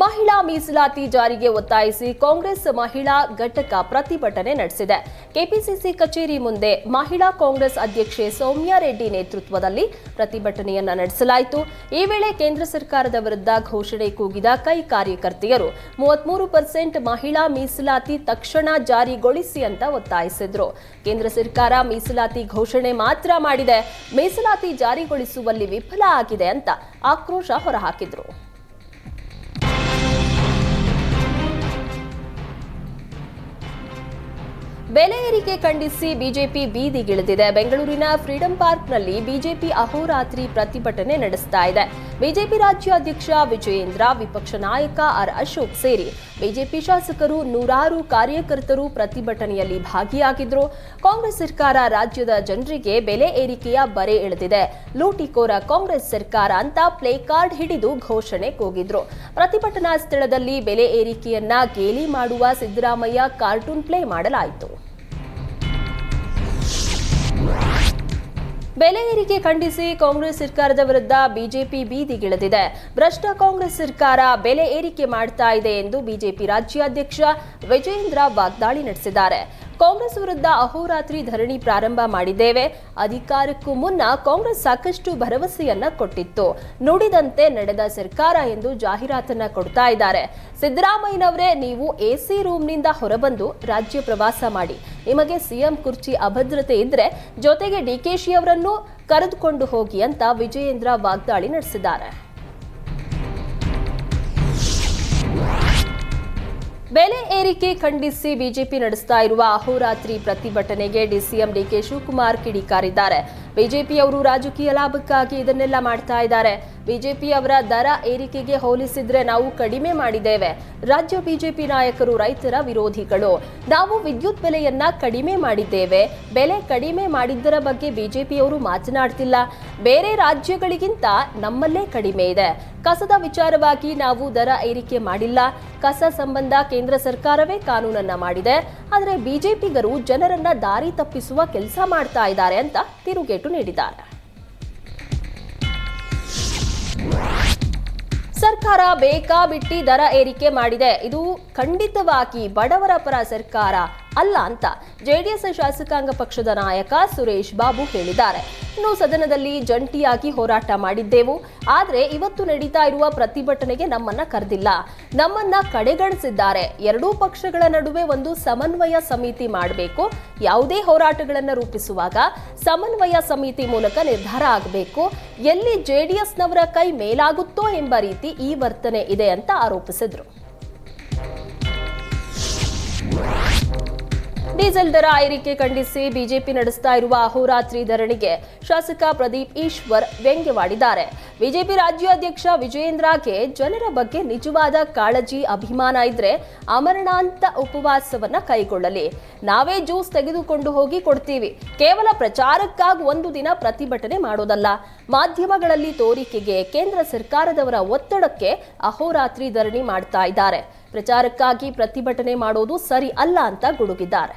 ಮಹಿಳಾ ಮೀಸಲಾತಿ ಜಾರಿಗೆ ಒತ್ತಾಯಿಸಿ ಕಾಂಗ್ರೆಸ್ ಮಹಿಳಾ ಘಟಕ ಪ್ರತಿಭಟನೆ ನಡೆಸಿದೆ. ಕೆಪಿಸಿಸಿ ಕಚೇರಿ ಮುಂದೆ ಮಹಿಳಾ ಕಾಂಗ್ರೆಸ್ ಅಧ್ಯಕ್ಷೆ ಸೌಮ್ಯಾ ರೆಡ್ಡಿ ನೇತೃತ್ವದಲ್ಲಿ ಪ್ರತಿಭಟನೆಯನ್ನ ನಡೆಸಲಾಯಿತು. ಈ ವೇಳೆ ಕೇಂದ್ರ ಸರ್ಕಾರದ ವಿರುದ್ಧ ಘೋಷಣೆ ಕೂಗಿದ ಕೈ ಕಾರ್ಯಕರ್ತೆಯರು ಮೂವತ್ಮೂರು ಪರ್ಸೆಂಟ್ ಮಹಿಳಾ ಮೀಸಲಾತಿ ತಕ್ಷಣ ಜಾರಿಗೊಳಿಸಿ ಅಂತ ಒತ್ತಾಯಿಸಿದ್ರು. ಕೇಂದ್ರ ಸರ್ಕಾರ ಮೀಸಲಾತಿ ಘೋಷಣೆ ಮಾತ್ರ ಮಾಡಿದೆ. ಮೀಸಲಾತಿ ಜಾರಿಗೊಳಿಸುವಲ್ಲಿ ವಿಫಲ ಆಗಿದೆ ಅಂತ ಆಕ್ರೋಶ ಹೊರಹಾಕಿದ್ರು. ಬೆಲೆ ಏರಿಕೆ ಖಂಡಿಸಿ ಬಿಜೆಪಿ ಬೀದಿಗಿಳಿದಿದೆ ಬೆಂಗಳೂರಿನ ಫ್ರೀಡಂ ಪಾರ್ಕ್ನಲ್ಲಿ ಬಿಜೆಪಿ ಅಹೋರಾತ್ರಿ ಪ್ರತಿಭಟನೆ ನಡೆಸ್ತಾ ಇದೆ. ಬಿಜೆಪಿ ರಾಜ್ಯಾಧ್ಯಕ್ಷ ವಿಜಯೇಂದ್ರ, ವಿಪಕ್ಷ ನಾಯಕ ಆರ್ ಅಶೋಕ್ ಸೇರಿ ಬಿಜೆಪಿ ಶಾಸಕರು ನೂರಾರು ಕಾರ್ಯಕರ್ತರು ಪ್ರತಿಭಟನೆಯಲ್ಲಿ ಭಾಗಿಯಾಗಿದ್ರು. ಕಾಂಗ್ರೆಸ್ ಸರ್ಕಾರ ರಾಜ್ಯದ ಜನರಿಗೆ ಬೆಲೆ ಏರಿಕೆಯ ಬರೆ ಎಳೆದಿದೆ. ಲೂಟಿಕೋರ ಕಾಂಗ್ರೆಸ್ ಸರ್ಕಾರ ಅಂತ ಪ್ಲೇ ಕಾರ್ಡ್ ಹಿಡಿದು ಘೋಷಣೆ ಕೂಗಿದ್ರು. ಪ್ರತಿಭಟನಾ ಸ್ಥಳದಲ್ಲಿ ಬೆಲೆ ಏರಿಕೆಯನ್ನ ಗೇಲಿ ಮಾಡುವ ಸಿದ್ದರಾಮಯ್ಯ ಕಾರ್ಟೂನ್ ಪ್ಲೇ ಮಾಡಲಾಯಿತು. ಬೆಲೆ ಏರಿಕೆ ಖಂಡಿಸಿ ಕಾಂಗ್ರೆಸ್ ಸರ್ಕಾರದ ವಿರುದ್ಧ ಬಿಜೆಪಿ ಬೀದಿಗಿಳಿದಿದೆ ಭ್ರಷ್ಟ ಕಾಂಗ್ರೆಸ್ ಸರ್ಕಾರ ಬೆಲೆ ಏರಿಕೆ ಮಾಡ್ತಾ ಇದೆ ಎಂದು ಬಿಜೆಪಿ ರಾಜ್ಯಾಧ್ಯಕ್ಷ ವಿಜಯೇಂದ್ರ ವಾಗ್ದಾಳಿ ನಡೆಸಿದ್ದಾರೆ. ಕಾಂಗ್ರೆಸ್ ವಿರುದ್ಧ ಅಹೋರಾತ್ರಿ ಧರಣಿ ಪ್ರಾರಂಭ ಮಾಡಿದ್ದೇವೆ. ಅಧಿಕಾರಕ್ಕೂ ಮುನ್ನ ಕಾಂಗ್ರೆಸ್ ಸಾಕಷ್ಟು ಭರವಸೆಯನ್ನ ಕೊಟ್ಟಿತ್ತು. ನುಡಿದಂತೆ ನಡೆದ ಸರ್ಕಾರ ಎಂದು ಜಾಹೀರಾತನ್ನ ಕೊಡ್ತಾ ಇದ್ದಾರೆ. ಸಿದ್ದರಾಮಯ್ಯನವರೇ, ನೀವು ಎಸಿ ರೂಮ್ನಿಂದ ಹೊರಬಂದು ರಾಜ್ಯ ಪ್ರವಾಸ ಮಾಡಿ. ನಿಮಗೆ ಸಿಎಂ ಕುರ್ಚಿ ಅಭದ್ರತೆ ಇದ್ರೆ ಜೊತೆಗೆ ಡಿಕೆಶಿ ಅವರನ್ನು ಕರೆದುಕೊಂಡು ಹೋಗಿ ಅಂತ ವಿಜಯೇಂದ್ರ ವಾಗ್ದಾಳಿ ನಡೆಸಿದ್ದಾರೆ. ಬೆಲೆ ಏರಿಕೆ ಖಂಡಿಸಿ ಬಿಜೆಪಿ ನಡೆಸ್ತಾ ಇರುವ ಅಹೋರಾತ್ರಿ ಪ್ರತಿಭಟನೆಗೆ ಡಿಸಿಎಂ ಡಿಕೆ ಶಿವಕುಮಾರ್ ಕಿಡಿಕಾರಿದ್ದಾರೆ. ಬಿಜೆಪಿಯವರು ರಾಜಕೀಯ ಲಾಭಕ್ಕಾಗಿ ಇದನ್ನೆಲ್ಲ ಮಾಡ್ತಾ ಇದ್ದಾರೆ. ಬಿಜೆಪಿ ಅವರ ದರ ಏರಿಕೆಗೆ ಹೋಲಿಸಿದ್ರೆ ನಾವು ಕಡಿಮೆ ಮಾಡಿದ್ದೇವೆ. ರಾಜ್ಯ ಬಿಜೆಪಿ ನಾಯಕರು ರೈತರ ವಿರೋಧಿಗಳು. ನಾವು ವಿದ್ಯುತ್ ಬೆಲೆಯನ್ನ ಕಡಿಮೆ ಮಾಡಿದ್ದೇವೆ. ಬೆಲೆ ಕಡಿಮೆ ಮಾಡಿದ್ದರ ಬಗ್ಗೆ ಬಿಜೆಪಿಯವರು ಮಾತನಾಡ್ತಿಲ್ಲ. ಬೇರೆ ರಾಜ್ಯಗಳಿಗಿಂತ ನಮ್ಮಲ್ಲೇ ಕಡಿಮೆ ಇದೆ. ಕಸದ ವಿಚಾರವಾಗಿ ನಾವು ದರ ಏರಿಕೆ ಮಾಡಿಲ್ಲ. ಕಸ ಸಂಬಂಧ ಕೇಂದ್ರ ಸರ್ಕಾರವೇ ಕಾನೂನನ್ನ ಮಾಡಿದೆ. ಆದರೆ ಬಿಜೆಪಿಗರು ಜನರನ್ನ ದಾರಿ ತಪ್ಪಿಸುವ ಕೆಲಸ ಮಾಡ್ತಾ ಇದ್ದಾರೆ ಅಂತ ತಿರುಗೇಟು ನೀಡಿದ್ದಾರೆ. ಸರ್ಕಾರ ಬೇಕಾಬಿಟ್ಟಿ ದರ ಏರಿಕೆ ಮಾಡಿದೆ. ಇದು ಖಂಡಿತವಾಗಿ ಬಡವರ ಪರ ಸರ್ಕಾರ. ಅಲ್ಲ ಅಂತ ಜೆಡಿಎಸ್ ಶಾಸಕಾಂಗ ಪಕ್ಷದ ನಾಯಕ ಸುರೇಶ್ ಬಾಬು ಹೇಳಿದ್ದಾರೆ. ಇನ್ನು ಸದನದಲ್ಲಿ ಜಂಟಿಯಾಗಿ ಹೋರಾಟ ಮಾಡಿದ್ದೆವು. ಆದರೆ ಇವತ್ತು ನಡೀತಾ ಇರುವ ಪ್ರತಿಭಟನೆಗೆ ನಮ್ಮನ್ನ ಕರೆದಿಲ್ಲ. ನಮ್ಮನ್ನ ಕಡೆಗಣಿಸಿದ್ದಾರೆ. ಎರಡೂ ಪಕ್ಷಗಳ ನಡುವೆ ಒಂದು ಸಮನ್ವಯ ಸಮಿತಿ ಮಾಡಬೇಕು. ಯಾವುದೇ ಹೋರಾಟಗಳನ್ನು ರೂಪಿಸುವಾಗ ಸಮನ್ವಯ ಸಮಿತಿ ಮೂಲಕ ನಿರ್ಧಾರ ಆಗಬೇಕು. ಎಲ್ಲಿ ಜೆಡಿಎಸ್ನವರ ಕೈ ಮೇಲಾಗುತ್ತೋ ಎಂಬ ರೀತಿ ಈ ವರ್ತನೆ ಇದೆ ಅಂತ ಆರೋಪಿಸಿದ್ರು. ಡೀಸೆಲ್ ದರ ಏರಿಕೆ ಖಂಡಿಸಿ ಬಿಜೆಪಿ ನಡೆಸ್ತಾ ಇರುವ ಅಹೋರಾತ್ರಿ ಧರಣಿಗೆ ಶಾಸಕ ಪ್ರದೀಪ್ ಈಶ್ವರ್ ವ್ಯಂಗ್ಯವಾಡಿದ್ದಾರೆ ಬಿಜೆಪಿ ರಾಜ್ಯಾಧ್ಯಕ್ಷ ವಿಜಯೇಂದ್ರಗೆ ಜನರ ಬಗ್ಗೆ ನಿಜವಾದ ಕಾಳಜಿ, ಅಭಿಮಾನ ಇದ್ರೆ ಅಮರಣಾಂತ ಉಪವಾಸವನ್ನ ಕೈಗೊಳ್ಳಲಿ. ನಾವೇ ಜ್ಯೂಸ್ ತೆಗೆದುಕೊಂಡು ಹೋಗಿ ಕೊಡ್ತೀವಿ. ಕೇವಲ ಪ್ರಚಾರಕ್ಕಾಗಿ ಒಂದು ದಿನ ಪ್ರತಿಭಟನೆ ಮಾಡೋದಲ್ಲ. ಮಾಧ್ಯಮಗಳಲ್ಲಿ ತೋರಿಕೆಗೆ ಕೇಂದ್ರ ಸರ್ಕಾರದವರ ಒತ್ತಡಕ್ಕೆ ಅಹೋರಾತ್ರಿ ಧರಣಿ ಮಾಡ್ತಾ ಇದ್ದಾರೆ. ಪ್ರಚಾರಕ್ಕಾಗಿ ಪ್ರತಿಭಟನೆ ಮಾಡೋದು ಸರಿ ಅಲ್ಲ ಅಂತ ಗುಡುಗಿದ್ದಾರೆ.